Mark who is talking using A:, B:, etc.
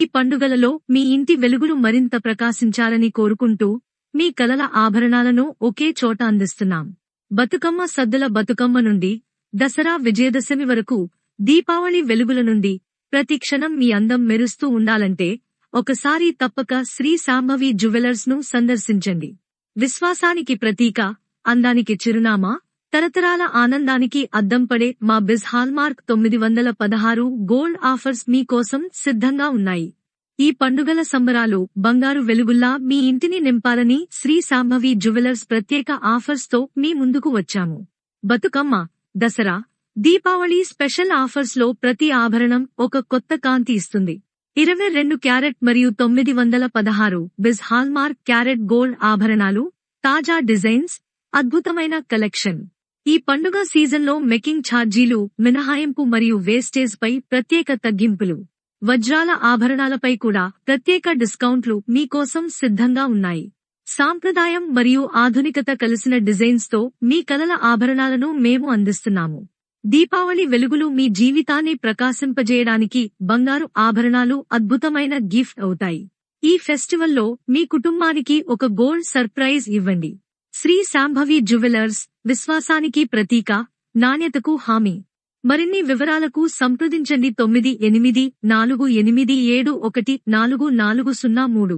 A: ఈ పండుగలలో మీ ఇంటి వెలుగులు మరింత ప్రకాశించాలని కోరుకుంటూ మీ కలల ఆభరణాలను ఒకే చోట అందిస్తున్నాం. బతుకమ్మ సద్దుల బతుకమ్మ నుండి దసరా విజయదశమి వరకు దీపావళి వెలుగుల నుండి ప్రతి క్షణం మీ అందం మెరుస్తూ ఉండాలంటే ఒకసారి తప్పక శ్రీ సాంభవి జ్యువెలర్స్ను సందర్శించండి. విశ్వాసానికి ప్రతీక అందానికి చిరునామా తరతరాల ఆనందానికి అద్దం పడే మా బిజ్ హాల్మార్క్ తొమ్మిది వందల పదహారు గోల్డ్ ఆఫర్స్ మీకోసం సిద్ధంగా ఉన్నాయి. ఈ పండుగల సంబరాలు బంగారు వెలుగుల్లా మీ ఇంటిని నింపాలని శ్రీ సాంభవి జ్యువెలర్స్ ప్రత్యేక ఆఫర్స్తో మీ ముందుకు వచ్చాము. బతుకమ్మ దసరా దీపావళి స్పెషల్ ఆఫర్స్లో ప్రతి ఆభరణం ఒక కొత్త కాంతి ఇస్తుంది. ఇరవై రెండు క్యారెట్ మరియు తొమ్మిది వందల పదహారు బిజ్ హాల్మార్క్ క్యారెట్ గోల్డ్ ఆభరణాలు తాజా డిజైన్స్ అద్భుతమైన కలెక్షన్. ఈ పండుగ సీజన్లో మెకింగ్ ఛార్జీలు మినహాయింపు మరియు వేస్టేజ్ పై ప్రత్యేక తగ్గింపులు. వజ్రాల ఆభరణాలపై కూడా ప్రత్యేక డిస్కౌంట్లు మీకోసం సిద్ధంగా ఉన్నాయి. సాంప్రదాయం మరియు ఆధునికత కలిసిన డిజైన్స్తో మీ కలల ఆభరణాలను మేము అందిస్తున్నాము. దీపావళి వెలుగులు మీ జీవితాన్ని ప్రకాశింపజేయడానికి బంగారు ఆభరణాలు అద్భుతమైన గిఫ్ట్ అవుతాయి. ఈ ఫెస్టివల్లో మీ కుటుంబానికి ఒక గోల్డ్ సర్ప్రైజ్ ఇవ్వండి. శ్రీ శాంభవి జ్యువెలర్స్ విశ్వాసానికి ప్రతీక నాణ్యతకు హామీ. మరిన్ని వివరాలకు సంప్రదించండి తొమ్మిది ఎనిమిది నాలుగు ఎనిమిది ఏడు ఒకటి నాలుగు నాలుగు సున్నా మూడు.